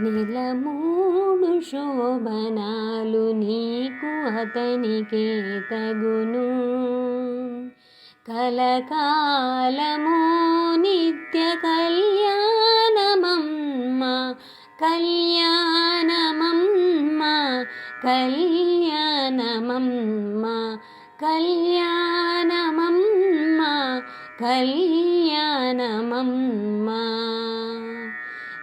నెలమూడు శోభనాలు నీకు అతనికే తగును. కలకాలము నిత్య కళ్యాణమమ్మ కళ్యాణమమ్మ కళ్యాణమమ్మ కళ్యాణమమ్మ కళ్యాణమమ్మ.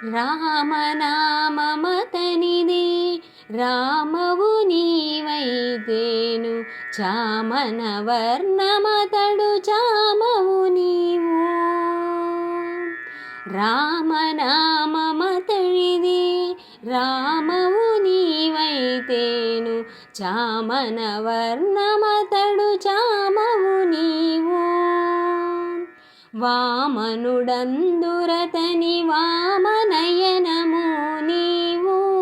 రామనామమతనిది రామవు నీవైతేను చామన వర్ణమతడు చామవు నీవు. రామనామమతడిది రామవు నీవైతేను చామన వర్ణమతడు చామవు నీవు. వామనుడందురతని వామనయనము నీవు.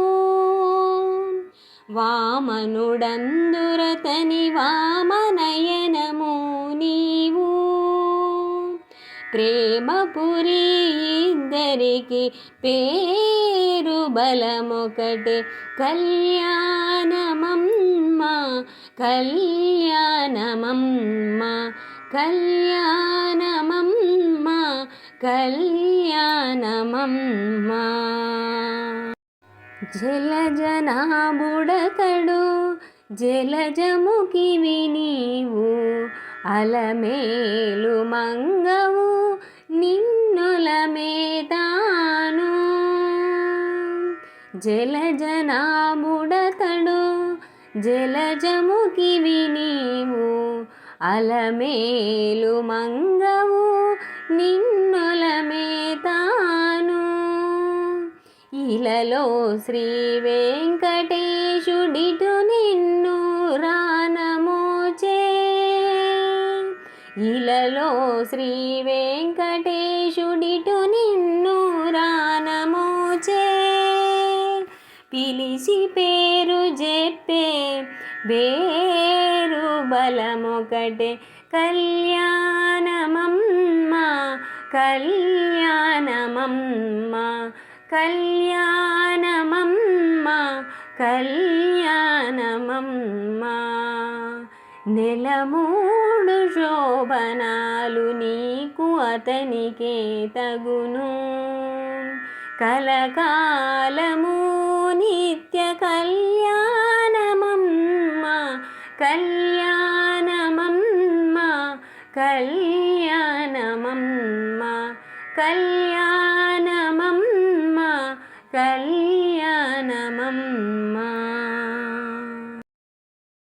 వామనుడందురతని వామనయనము నీవు. ప్రేమపురి ఇద్దరికి పేరు బలమొకటే. కళ్యాణమమ్మ కళ్యాణమమ్మ కళ్యాణమమ్మ. కళ్యాణమమ్మ. జలజనాబుడతడు జలజముఖివి వినీవు అలమేలు మంగవు నిన్నులమేతాను జలజనాబుడతడు జలజముఖివి వినీవు అలమేలు మంగవు నిన్నులమేతాను ఇలలో శ్రీ వెంకటేశుడిటు నిన్ను రానమోచే. ఇలలో శ్రీ వెంకటేశుడిటు నిన్ను రానమోచే. పిలిచి పేరు చెప్పే వేరు బలమొకటే కళ్యాణ కళ్యాణమమ్మ కళ్యాణమమ్మ కళ్యాణమమ్మ. నెల మూడు శోభనాలు నీకు అతనికే తగును. కలకాలము నిత్య కళ్యాణమమ్మ కళ్యాణ కళ్యాణమమ్మ కళ్యాణమమ్మ కళ్యాణమమ్మ.